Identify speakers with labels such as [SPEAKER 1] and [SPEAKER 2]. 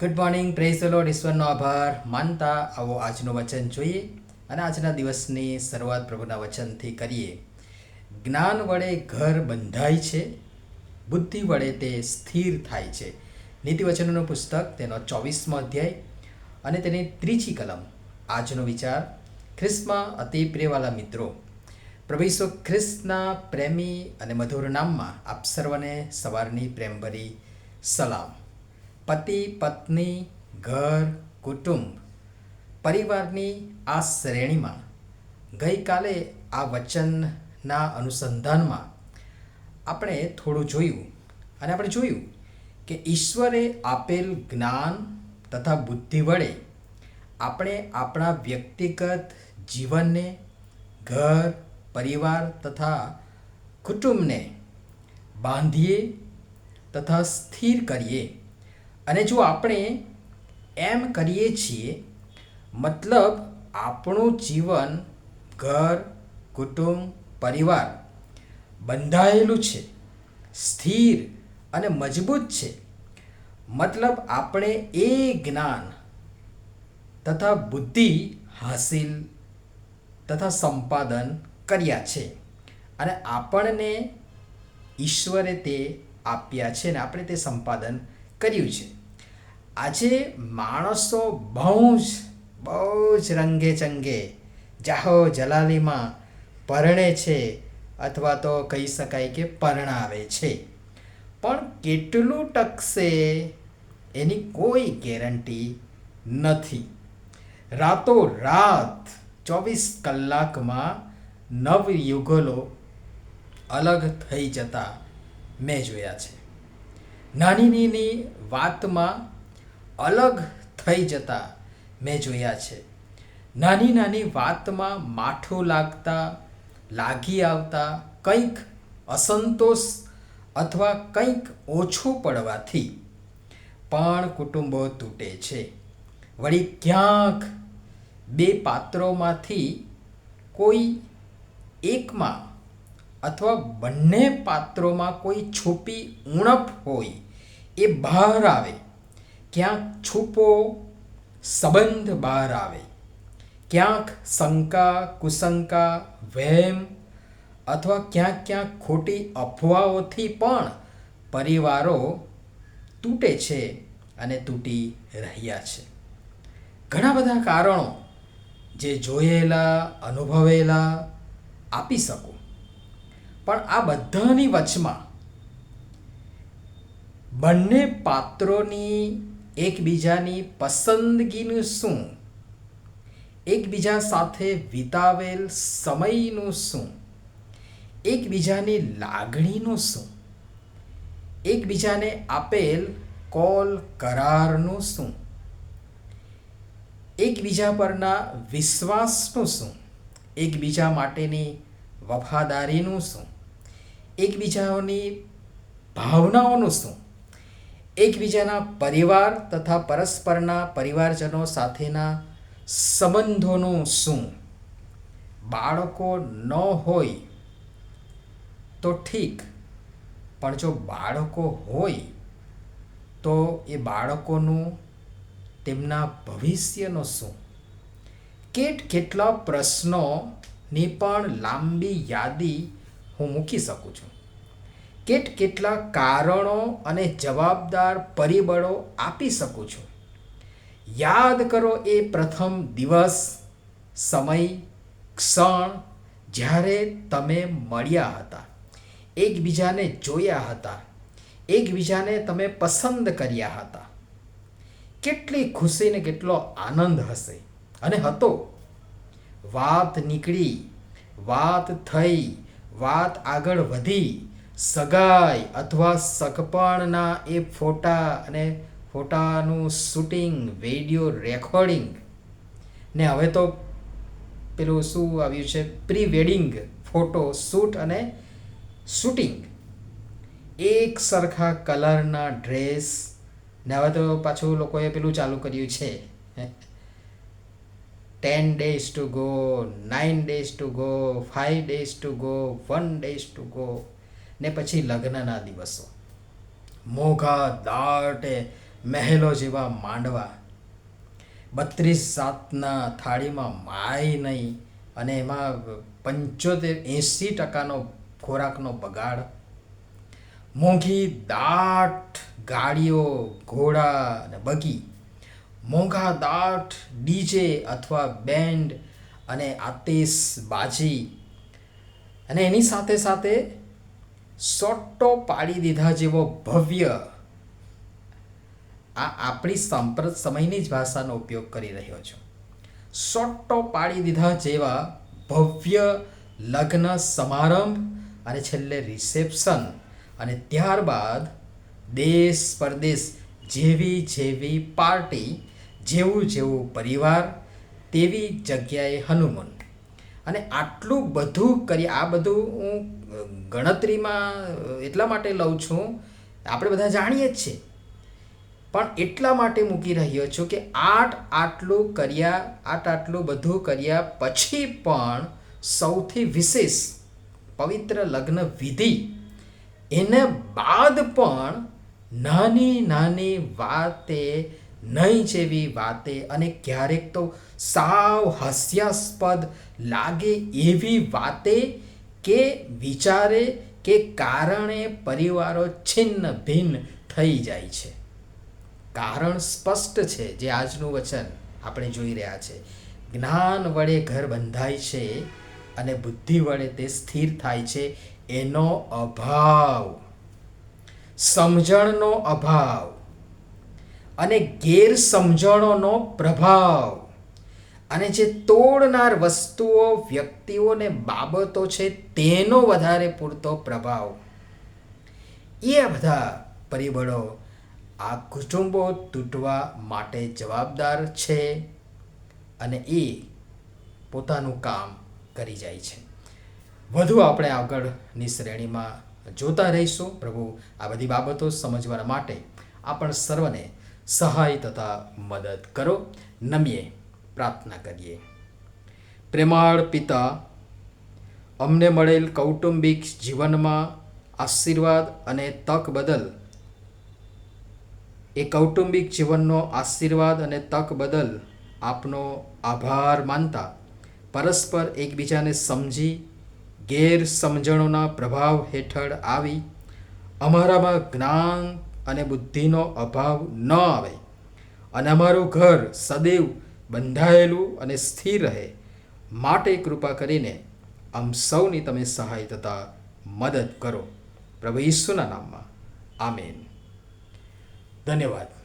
[SPEAKER 1] Good morning praise ઈશ્વરનો આભાર. માનતા આવો આજનું વચન જોઈએ અને આજના દિવસની શરૂઆત પ્રભુના વચનથી કરીએ. જ્ઞાન વડે ઘર બંધાય છે, બુદ્ધિ વડે તે સ્થિર થાય છે. નીતિવચનોનું પુસ્તક, તેનો ચોવીસમો અધ્યાય અને તેની ત્રીજી કલમ. આજનો વિચાર, ખ્રિસ્તમાં અતિ પ્રિયવાલા મિત્રો, પ્રભુ ખ્રિસ્તના પ્રેમી અને મધુર નામમાં આપ સર્વને સવારની પ્રેમભરી સલામ. પતિ, પત્ની, ઘર, કુટુંબ, પરિવારની આ શ્રેણીમાં ગઈકાલે આ વચનના અનુસંધાનમાં આપણે થોડું જોયું અને આપણે જોયું કે ઈશ્વરે આપેલ જ્ઞાન તથા બુદ્ધિ વડે આપણે આપણા વ્યક્તિગત જીવનને, ઘર, પરિવાર તથા કુટુંબને બાંધીએ તથા સ્થિર કરીએ. અને જો આપણે એમ કરીએ છીએ, મતલબ આપણું જીવન, ઘર, કુટુંબ, પરિવાર બંધાયેલું છે, સ્થિર અને મજબૂત છે. મતલબ આપણે એ જ્ઞાન તથા બુદ્ધિ હાસિલ તથા સંપાદન કર્યા છે અને આપણને ઈશ્વરે તે આપ્યા છે અને આપણે તે સંપાદન કર્યું છે. આજે માણસો બહુ જ બહુ જ રંગે ચંગે, જાહો જલાલીમાં પરણે છે અથવા તો કહી શકાય કે પરણાવે છે. પણ કેટલું ટકશે એની કોઈ ગેરંટી નથી. રાતો રાત ચોવીસ કલાકમાં નવ યુગલો અલગ થઈ જતા મેં જોયા છે. નાની નાની વાતમાં અલગ થઈ જતા મેં જોયા છે. નાની નાની વાતમાં માઠું લાગતા, લાગી આવતા, કંઈક અસંતોષ અથવા કંઈક ઓછું પડવાથી પણ કુટુંબો તૂટે છે. વળી ક્યાંક બે પાત્રોમાંથી કોઈ એકમાં અથવા બંને પાત્રોમાં કોઈ છુપી ઉણપ હોય એ બહાર આવે ક્યાંક છૂપો સંબંધ બહાર આવે. ક્યાંક શંકા, કુશંકા, વહેમ અથવા ક્યાંક ક્યાંક ખોટી અફવાઓથી પણ પરિવારો તૂટે છે અને તૂટી રહ્યા છે. ઘણા બધા કારણો જે જોયેલા, અનુભવેલા આપી શકું. પણ આ બધાની વચમાં બંને પાત્રોની એકબીજાની પસંદગીનું શું? એકબીજા સાથે વિતાવેલ સમયનું શું? એકબીજાની લાગણીનું શું? એકબીજાને આપેલ કોલ કરારનું શું? એકબીજા પરના વિશ્વાસનું શું? એકબીજા માટેની વફાદારીનું શું? એકબીજાઓની ભાવનાઓનું શું? એકબીજાના પરિવાર તથા પરસ્પરના પરિવારજનો સાથેના સંબંધોનું શું? બાળકો ન હોય તો ઠીક, પણ જો બાળકો હોય તો એ બાળકોનું તેમના ભવિષ્યનો શું? કેટ કેટલા પ્રશ્નોની પણ લાંબી યાદી હું મૂકી શકું છું. કેટ કેટલા કારણો અને જવાબદાર પરિબળો આપી શકું છું? યાદ કરો એ પ્રથમ દિવસ, સમય, ક્ષણ જ્યારે તમે મળ્યા હતા. એકબીજાને જોયા હતા. એકબીજાને તમે પસંદ કર્યા હતા. કેટલી ખુશી ને કેટલો આનંદ હશે. અને હતો. વાત નીકળી, વાત થઈ, વાત આગળ વધી સગાઈ અથવા સગપણના એ ફોટા અને ફોટાનું શૂટિંગ, વીડિયો રેકોર્ડિંગ. ને હવે તો પેલું શું આવ્યું છે? પ્રી વેડિંગ ફોટો, શૂટ અને શૂટિંગ. એક સરખા કલરના ડ્રેસ. ને હવે તો પાછું લોકોએ પેલું ચાલુ કર્યું છે. Ten days to go, nine days to go, five days to go, one days to go. ને પછી લગ્નના દિવસો. મોઘા દાટે મહેલો જેવા માંડવા. બત્રીસ જાતના થાળીમાં માય નહીં અને એમાં પંચોતેર, એંસી ટકાનો ખોરાકનો બગાડ. મોંઘી દાટ ગાડીઓ, ઘોડા અને બગી. મોંઘા દાટ ડીજે અથવા બેન્ડ અને આતિશબાજી. અને એની સાથે સાથે સોટ્ટો પાડી દીધા જેવો ભવ્ય આ આપણી સાંપ્રત સમયની જ ભાષાનો ઉપયોગ કરી રહ્યો છું. સોટ્ટો પાડી દીધા જેવા ભવ્ય લગ્ન સમારંભ અને છેલ્લે રિસેપ્શન અને ત્યારબાદ દેશ પરદેશ જેવી જેવી પાર્ટી, જેવું જેવું પરિવાર, તેવી જગ્યાએ હનુમાન. અને આટલું બધું કરી, આ બધું હું ગણતરીમાં એટલા માટે લઉં છું, આપણે બધા જાણીએ જ છીએ. પણ એટલા માટે મૂકી રહ્યો છું કે આઠ આટલું કર્યા આઠ આટલું બધું કર્યા પછી પણ સૌથી વિશેષ પવિત્ર લગ્ન વિધિ, એને બાદ પણ નાની નાની વાતે નહીં જેવી વાતે અને ક્યારેક તો સાવ હાસ્યાસ્પદ લાગે એવી વાતે કે વિચારે કે કારણે પરિવારો છિન્ન ભિન્ન થઈ જાય છે. કારણ સ્પષ્ટ છે જે આજનું વચન આપણે જોઈ રહ્યા છે. જ્ઞાન વડે ઘર બંધાય છે અને બુદ્ધિ વડે તે સ્થિર થાય છે એનો અભાવ. સમજણનો અભાવ. અને ગેરસમજણોનો પ્રભાવ. અને જે તોડનાર વસ્તુઓ વ્યક્તિઓને બાબતો છે તેનો વધારે પૂરતો પ્રભાવ. એ બધા પરિબળો આ કુટુંબો તૂટવા માટે જવાબદાર છે અને એ પોતાનું કામ કરી જાય છે. વધુ આપણે આગળની શ્રેણીમાં જોતા રહીશું. પ્રભુ આ બધી બાબતો સમજવા માટે આપણ સર્વને સહાય તથા મદદ કરો નમીએ પ્રાર્થના કરીએ પ્રેમાળ પિતા અમને મળેલ કૌટુંબિક જીવનમાં આશીર્વાદ અને તક બદલ એ કૌટુંબિક જીવનનો આશીર્વાદ અને તક બદલ આપનો આભાર માનતા પરસ્પર એકબીજાને સમજી ગેરસમજણોના પ્રભાવ હેઠળ આવી અમારામાં જ્ઞાન અને બુદ્ધિનો અભાવ ન આવે. અને અમારું ઘર સદૈવ બંધાયેલું અને સ્થિર રહે. માટે કૃપા કરીને આમ સૌની તમે સહાય તથા મદદ કરો. પ્રભુ ઈસુના નામમાં. આમેન. ધન્યવાદ.